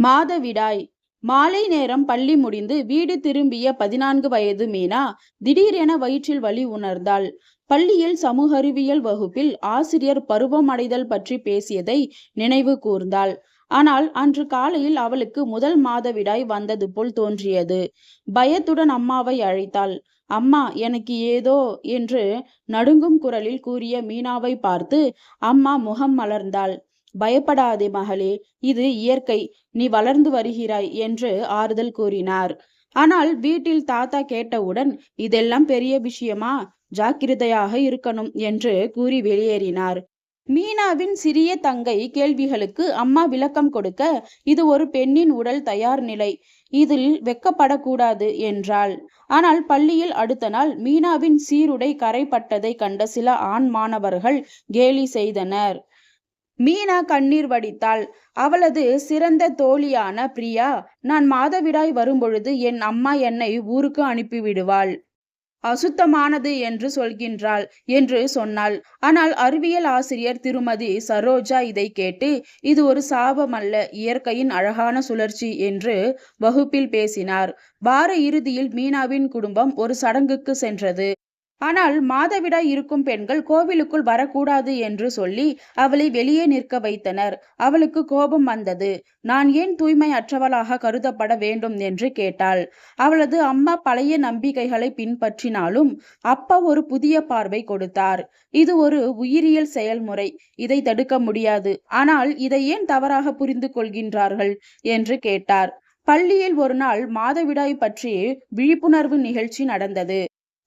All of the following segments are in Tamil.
மாதவிடாய். மாலை நேரம் பள்ளி முடிந்து வீடு திரும்பிய பதினான்கு வயது மீனா திடீரென வயிற்றில் வலி உணர்ந்தாள். பள்ளியில் சமூக அறிவியல் வகுப்பில் ஆசிரியர் பருவம் அடைதல் பற்றி பேசியதை நினைவு கூர்ந்தாள். ஆனால் அன்று காலையில் அவளுக்கு முதல் மாதவிடாய் வந்தது போல் தோன்றியது. பயத்துடன் அம்மாவை அழைத்தாள். அம்மா எனக்கு ஏதோ என்று நடுங்கும் குரலில் கூறிய மீனாவை பார்த்து அம்மா முகம் மலர்ந்தாள். பயப்படாதே மகளே இது இயற்கை நீ வளர்ந்து வருகிறாய் என்று ஆறுதல் கூறினார். ஆனால் வீட்டில் தாத்தா கேட்டவுடன் இதெல்லாம் பெரிய விஷயமா? ஜாக்கிரதையாக இருக்கணும் என்று கூறி வெளியேறினார். மீனாவின் சிறிய தங்கை கேள்விகளுக்கு அம்மா விளக்கம் கொடுக்க இது ஒரு பெண்ணின் உடல் தயார் நிலை இதில் வெக்கப்படக்கூடாது என்றாள். ஆனால் பள்ளியில் அடுத்த நாள் மீனாவின் சீருடை கரைப்பட்டதை கண்ட சில ஆண் மாணவர்கள் கேலி செய்தனர். மீனா கண்ணீர் வடித்தாள். அவளது சிறந்த தோழியான பிரியா நான் மாதவிடாய் வரும்பொழுது என் அம்மா என்னை ஊருக்கு அனுப்பிவிடுவாள். அசுத்தமானது என்று சொல்கின்றாள் என்று சொன்னாள். ஆனால் அறிவியல் ஆசிரியர் திருமதி சரோஜா இதை கேட்டு இது ஒரு சாபம் அல்ல இயற்கையின் அழகான சுழற்சி என்று வகுப்பில் பேசினார். வார இறுதியில் மீனாவின் குடும்பம் ஒரு சடங்குக்கு சென்றது. ஆனால் மாதவிடாய் இருக்கும் பெண்கள் கோவிலுக்குள் வரக்கூடாது என்று சொல்லி அவளை வெளியே நிற்க வைத்தனர். அவளுக்கு கோபம் வந்தது. நான் ஏன் தூய்மை அற்றவளாக கருதப்பட வேண்டும் என்று கேட்டாள். அவளது அம்மா பழைய நம்பிக்கைகளை பின்பற்றினாலும் அப்பா ஒரு புதிய பார்வை கொடுத்தார். இது ஒரு உயிரியல் செயல்முறை. இதை தடுக்க முடியாது. ஆனால் இதை ஏன் தவறாக புரிந்து கொள்கின்றார்கள்? என்று கேட்டார். பள்ளியில் ஒரு நாள் மாதவிடாய் பற்றி விழிப்புணர்வு நிகழ்ச்சி நடந்தது.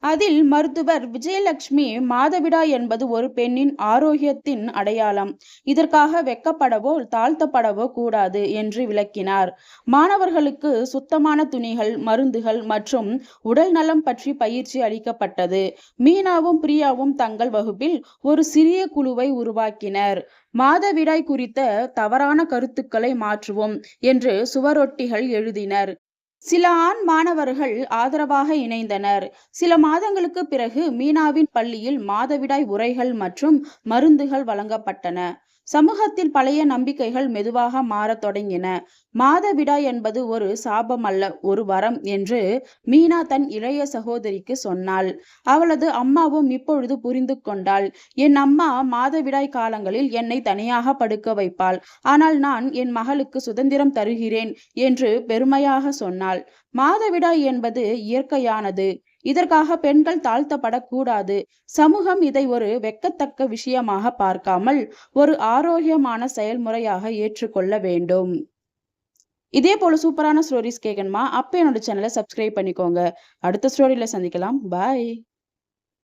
அதில் மருத்துவர் விஜயலட்சுமி மாதவிடா என்பது ஒரு பெண்ணின் ஆரோக்கியத்தின் அடையாளம். இதற்காக வெக்கப்படவோ தாழ்த்தப்படவோ கூடாது என்று விளக்கினார். மாணவர்களுக்கு சுத்தமான துணிகள் மருந்துகள் மற்றும் உடல் நலம் பற்றி பயிற்சி அளிக்கப்பட்டது. மீனாவும் பிரியாவும் தங்கள் வகுப்பில் ஒரு சிறிய குழுவை உருவாக்கினர். மாதவிடாய் குறித்த தவறான கருத்துக்களை மாற்றுவோம் என்று சுவரொட்டிகள் எழுதினர். சில ஆண் மாணவர்கள் ஆதரவாக இணைந்தனர். சில மாதங்களுக்கு பிறகு மீனாவின் பள்ளியில் மாதவிடாய் உரைகள் மற்றும் மருந்துகள் வழங்கப்பட்டன. சமூகத்தில் பழைய நம்பிக்கைகள் மெதுவாக மாறத் தொடங்கின. மாதவிடாய் என்பது ஒரு சாபம் அல்ல ஒரு வரம் என்று மீனா தன் இளைய சகோதரிக்கு சொன்னாள். அவளது அம்மாவும் இப்பொழுது புரிந்து கொண்டாள். என் அம்மா மாதவிடாய் காலங்களில் என்னை தனியாக படுக்க வைப்பாள். ஆனால் நான் என் மகளுக்கு சுதந்திரம் தருகிறேன் என்று பெருமையாக சொன்னாள். மாதவிடாய் என்பது இயற்கையானது. இதற்காக பெண்கள் தாழ்த்தப்படக்கூடாது. சமூகம் இதை ஒரு வெக்கத்தக்க விஷயமாக பார்க்காமல் ஒரு ஆரோக்கியமான செயல்முறையாக ஏற்றுக்கொள்ள வேண்டும். இதே போல சூப்பரான ஸ்டோரிஸ் கேட்கணுமா அப்போ என்னோட சேனலை சப்ஸ்கிரைப் பண்ணிக்கோங்க. அடுத்த ஸ்டோரியில சந்திக்கலாம். பாய்